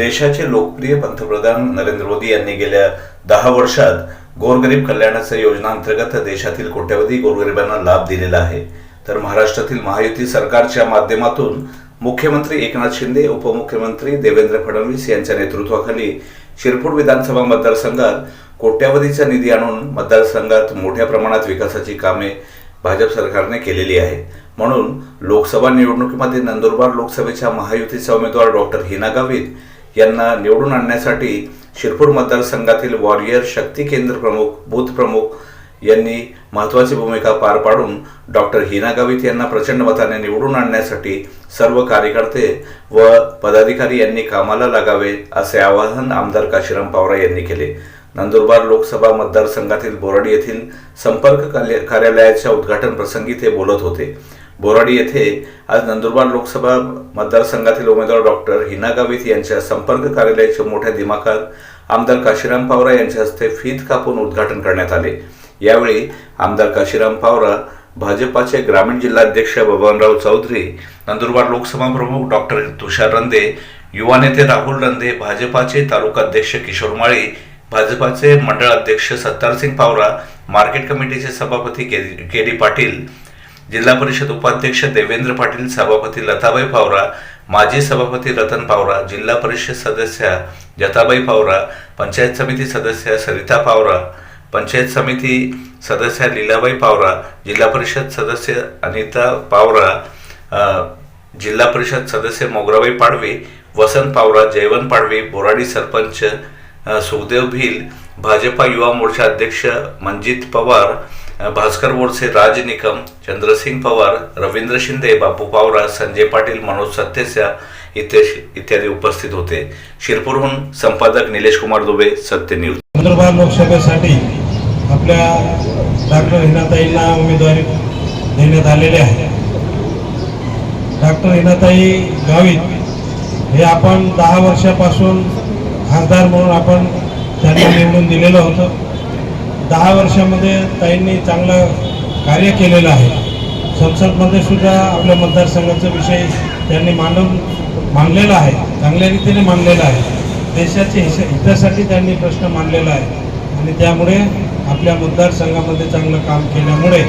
देशाचे लोकप्रिय पंतप्रधान नरेंद्र मोदी यांनी गेल्या दहा वर्षात गोरगरीब कल्याणाच्या योजनांतर्गत देशातील कोट्यवधी गोरगरिबांना लाभ दिलेला आहे. तर महाराष्ट्रातील महायुती सरकारच्या माध्यमातून मुख्यमंत्री एकनाथ शिंदे उपमुख्यमंत्री देवेंद्र फडणवीस यांच्या नेतृत्वाखाली शिरपूर विधानसभा मतदारसंघात कोट्यावधीचा निधी आणून मतदारसंघात मोठ्या प्रमाणात विकासाची कामे भाजप सरकारने केलेली आहेत. म्हणून लोकसभा निवडणुकीमध्ये नंदुरबार लोकसभेच्या महायुतीचा उमेदवार डॉक्टर हिना गावित यांना निवडून आणण्यासाठी शिरपूर मतदारसंघातील वॉरियर शक्ती केंद्र प्रमुख बूथ प्रमुख यांनी महत्वाची भूमिका पार पाडून डॉक्टर हिना गावित यांना प्रचंड मताने निवडून आणण्यासाठी सर्व कार्यकर्ते व पदाधिकारी यांनी कामाला लागावे असे आवाहन आमदार काशीराम पावरा यांनी केले. नंदुरबार लोकसभा मतदारसंघातील बोराडी येथील संपर्क कार्यालयाच्या उद्घाटन प्रसंगी ते बोलत होते. बोराडी येथे आज नंदुरबार लोकसभा मतदारसंघातील उमेदवार डॉक्टर हिना गावित यांच्या संपर्क कार्यालयाच्या मोठ्या दिमाखात आमदार काशीराम पावरा यांच्या हस्ते फीत कापून उद्घाटन करण्यात आले. यावेळी आमदार काशीराम पावरा भाजपाचे ग्रामीण जिल्हाध्यक्ष बबनराव चौधरी नंदुरबार लोकसभा प्रमुख डॉक्टर तुषार रंदे युवा नेते राहुल रंदे भाजपाचे तालुकाध्यक्ष किशोर माळी भाजपाचे मंडळ अध्यक्ष सत्तारसिंग पावरा मार्केट कमिटीचे सभापती के डी पाटील जिल्हा परिषद उपाध्यक्ष देवेंद्र पाटील सभापती लताबाई पावरा माजी सभापती रतन पावरा जिल्हा परिषद सदस्या जताबाई पावरा पंचायत समिती सदस्या सरिता पावरा पंचायत समिती सदस्या लीलाबाई पावरा जिल्हा परिषद सदस्य अनिता पावरा जिल्हा परिषद सदस्य मोगराबाई पाडवे वसंत पावरा जयवंत पाडवे बोराडी सरपंच सुखदेव भिल भाजपा युवा मोर्चा अध्यक्ष मंजित पवार भास्कर बोरसे राज निकम चंद्रसिंग पवार रवींद्र शिंदे बापू पावरा संजय पाटील मनोज सत्तेस्या इत्यादी इत्यादी उपस्थित होते. शिरपूरहून संपादक निलेश कुमार दुबे सत्य न्यूज. नंदुरबार लोकसभेसाठी आपल्या डॉक्टर हिनाताईंना उमेदवारी देण्यात आलेली आहे. डॉक्टर हिनाताई गावित हे आपण दहा वर्षापासून खासदार म्हणून आपण त्यांना निवडून दिलेलं होतं. दहा वर्षामध्ये ताईंनी चांगलं कार्य केलेलं आहे. संसदमध्ये सुद्धा आपल्या मतदारसंघाचा विषय त्यांनी मांडून मांडलेला आहे. चांगल्या रीतीने मांडलेला आहे. देशाच्या हिश हितासाठी त्यांनी प्रश्न मांडलेला आहे. आणि त्यामुळे आपल्या मतदारसंघामध्ये चांगलं काम केल्यामुळे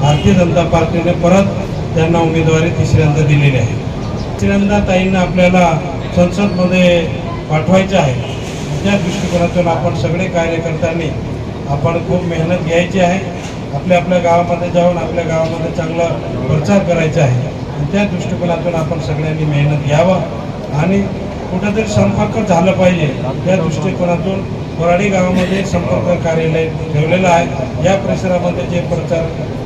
भारतीय जनता पार्टीने परत त्यांना उमेदवारी तिसऱ्यांदा दिलेली आहे. तिसऱ्यांदा ताईंना आपल्याला संसदमध्ये पाठवायचं आहे. त्या दृष्टिकोनातून आपण सगळे कार्यकर्त्यांनी आपण खूप मेहनत घ्यायची आहे. आपल्या आपल्या गावामध्ये जाऊन आपल्या गावामध्ये चांगला प्रचार करायचा आहे. आणि त्या दृष्टिकोनातून आपण सगळ्यांनी मेहनत घ्यावं आणि कुठंतरी संपर्क झालं पाहिजे. त्या दृष्टिकोनातून कोराडी गावामध्ये संपर्क कार्यालय ठेवलेलं आहे. या परिसरामध्ये जे प्रचार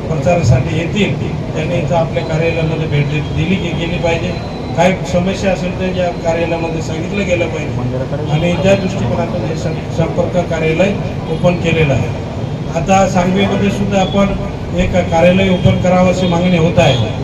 प्रचारासाठी येतील त्यांनी आपल्या कार्यालयामध्ये भेट दिली गेली पाहिजे. काय समस्या असेल तर या कार्यालयामध्ये सांगितलं गेलं पाहिजे. आणि त्या दृष्टिकोनातून हे संपर्क कार्यालय ओपन केलेलं आहे. आता सांगवीमध्ये सुद्धा आपण एक कार्यालय ओपन करावं अशी मागणी होत आहे.